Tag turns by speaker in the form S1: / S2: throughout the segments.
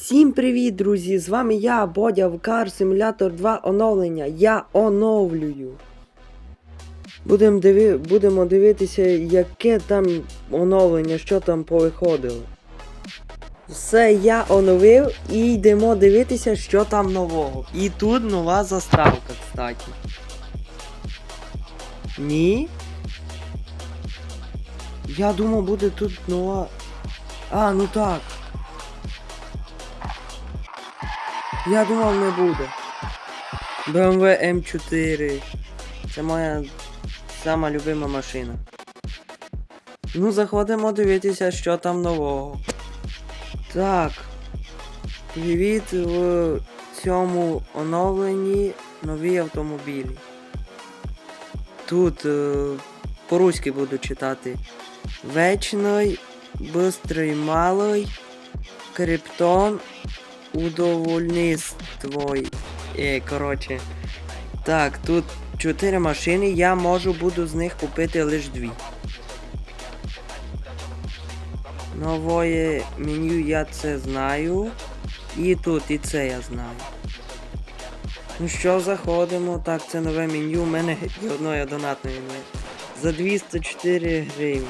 S1: Всім привіт, друзі! З вами я, Бодя в Car Simulator 2 оновлення. Я оновлюю. Будем диви... Будемо дивитися, яке там оновлення, що там повиходило. Все, я оновив і йдемо дивитися, що там нового. І тут нова заставка, кстати. Ні? Я думав, буде тут нова. А, ну так. Я думав не буде. BMW M4. Це моя сама любима машина. Ну, заходимо дивитися, що там нового. Так. Привіт в цьому оновленні нові автомобілі. Тут е, по-руськи буду читати. Вечний, бистрий малий, криптон, удовольниство. Е, коротше. Так, тут 4 машини, я можу буду з них купити лише дві. Новое меню я це знаю. І тут, і це я знаю. Ну що, заходимо. Так, це нове меню. У мене і одної донатної немає. За 204 гривні.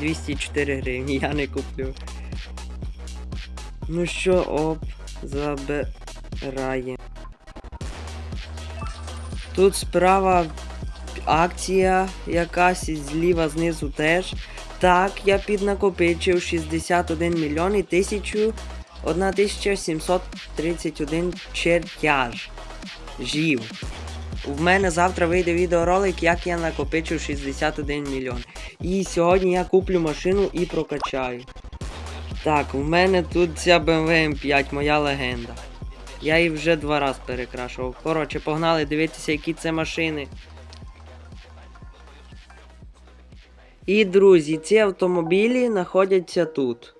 S1: 204 гривні, я не куплю. Ну що, оп, забирає. Тут справа акція якась зліва знизу теж. Так, я піднакопичив 61 мільйон і тисячу 1731 чертяж. Жів. В мене завтра вийде відеоролик, як я накопичив 61 мільйон. І сьогодні я куплю машину і прокачаю. Так, у мене тут ця BMW M5, моя легенда. Я її вже два рази перекрашував. Коротше, погнали дивитися, які це машини. І, друзі, ці автомобілі знаходяться тут.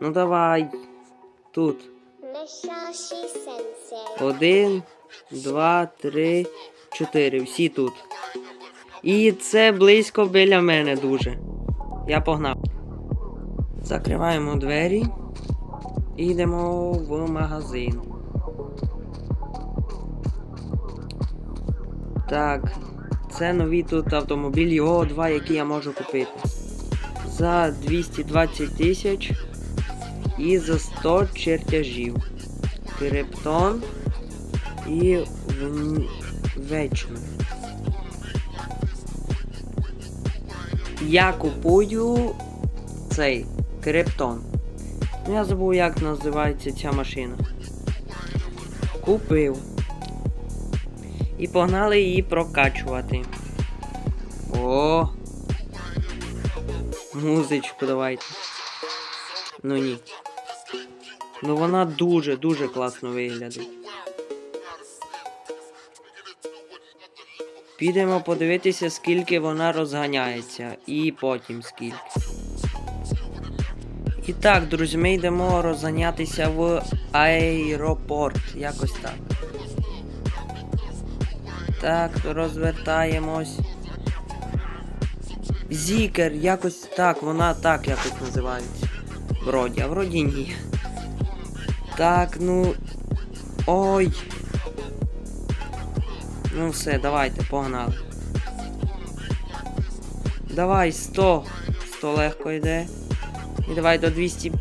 S1: Ну давай. Тут. Один, два, три, чотири. Всі тут. І це близько біля мене дуже. Я погнав. Закриваємо двері. І йдемо в магазин. Так. Це нові тут автомобілі, о, два, які я можу купити. За 220 тисяч і за 100 чертежів. Криптон і вечно. Я купую цей криптон. Ну я забув, як називається ця машина. Купив. І погнали її прокачувати. О! Музичку давайте. Ну ні. Ну вона дуже-дуже класно виглядає. Підемо подивитися, скільки вона розганяється. І потім скільки. І так, друзі, ми йдемо розганятися в аеропорт. Якось так. Так, розвертаємось. Зікер, якось так, вона так якось називається. Вроді, а вроді ні. Так, ну. Ой. Ну все, давайте, погнали. Давай, 100. 100 легко йде. І давай до 200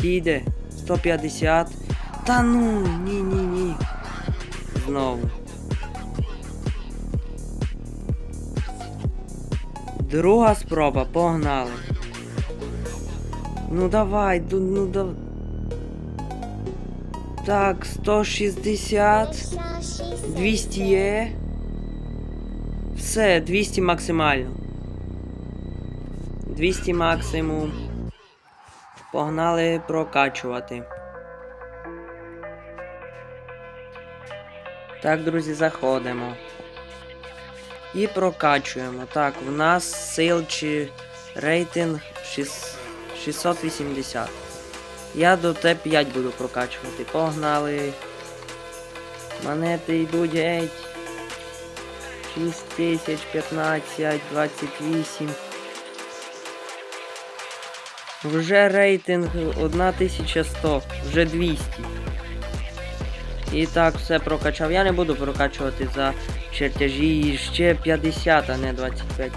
S1: дійде. 150. Та ну, ні-ні-ні. Знову. Друга спроба, погнали. Ну давай, ду- ну да. Так, 160. 200 є. Все, 200 максимально. 200 максимум. Погнали прокачувати. Так, друзі, заходимо. І прокачуємо. Так, в нас сил чи рейтинг шіс- 680. Я до Т5 буду прокачувати. Погнали. Монети йдуть геть. 6 тисяч, 15, 28. Вже рейтинг 1100, вже 200. І так все прокачав. Я не буду прокачувати за чертежі ще 50, а не 25.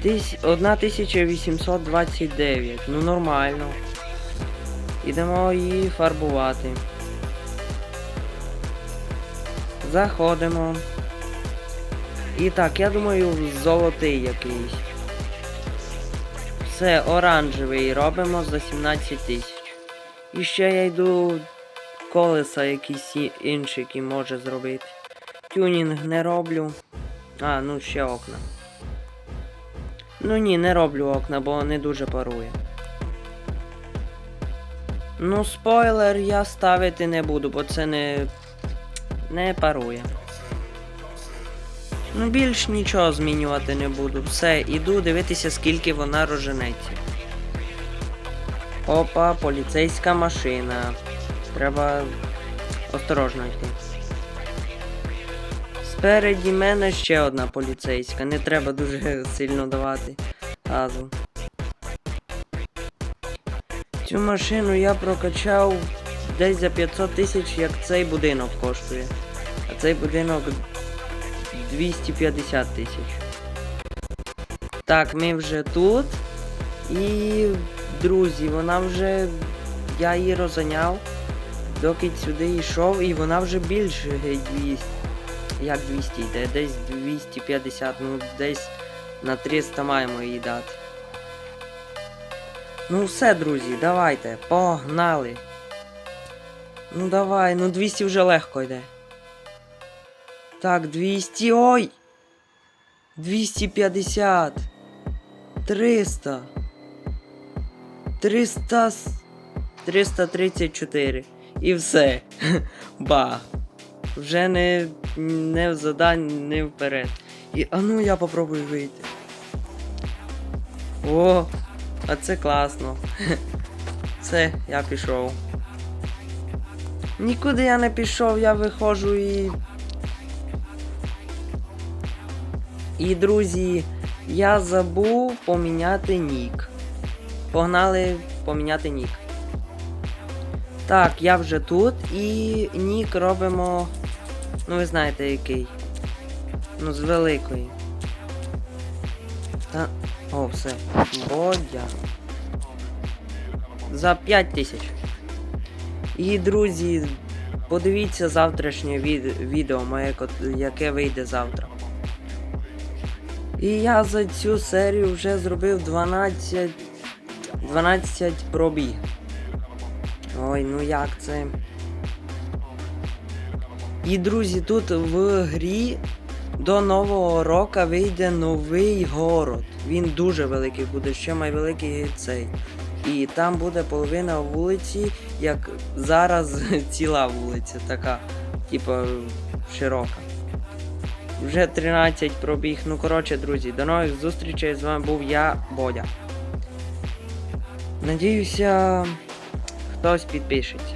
S1: 1829. Ну нормально. Ідемо її фарбувати. Заходимо. І так, я думаю, золотий якийсь. Все, оранжевий робимо за 17 тисяч. І ще я йду колеса якісь інші, які може зробити. Тюнінг не роблю. А, ну ще окна. Ну ні, не роблю окна, бо не дуже парує. Ну, спойлер я ставити не буду, бо це не. не парує. Ну, більш нічого змінювати не буду. Все, іду дивитися, скільки вона роженеться. Опа, поліцейська машина. Треба осторожно йти. Спереді мене ще одна поліцейська. Не треба дуже сильно давати газу. Цю машину я прокачав десь за 500 тисяч, як цей будинок коштує. А цей будинок 250 тисяч. Так, ми вже тут. І, друзі, вона вже. Я її розганяв, доки сюди йшов, і вона вже більше 200. Як 200 йде? Десь 250, ну десь на 300 маємо її дати. Ну все, друзі, давайте, погнали. Ну давай, ну 200 вже легко йде. Так, 200. Ой! 250. 300. 300. 334. І все. Ба. Вже не, не в задань, не вперед. І, а ну я попробую вийти. О, а це класно. Все, я пішов. Нікуди я не пішов, я виходжу і. І, друзі, я забув поміняти нік. Погнали поміняти нік. Так, я вже тут і нік робимо. Ну, ви знаєте який. Ну, з великої. Та. О, все. Бодя. За 5 тисяч. І, друзі, подивіться завтрашнє відео моє, яке вийде завтра. І я за цю серію вже зробив 12. 12 пробіг. Ой, ну як це? І друзі, тут в грі до нового року вийде новий город. Він дуже великий буде, ще найвеликий цей. І там буде половина вулиці, як зараз ціла вулиця, така, типу, широка. Вже 13 пробіг. Ну коротше, друзі, до нових зустрічей. З вами був я, Бодя. Надіюся, хтось підпишеться.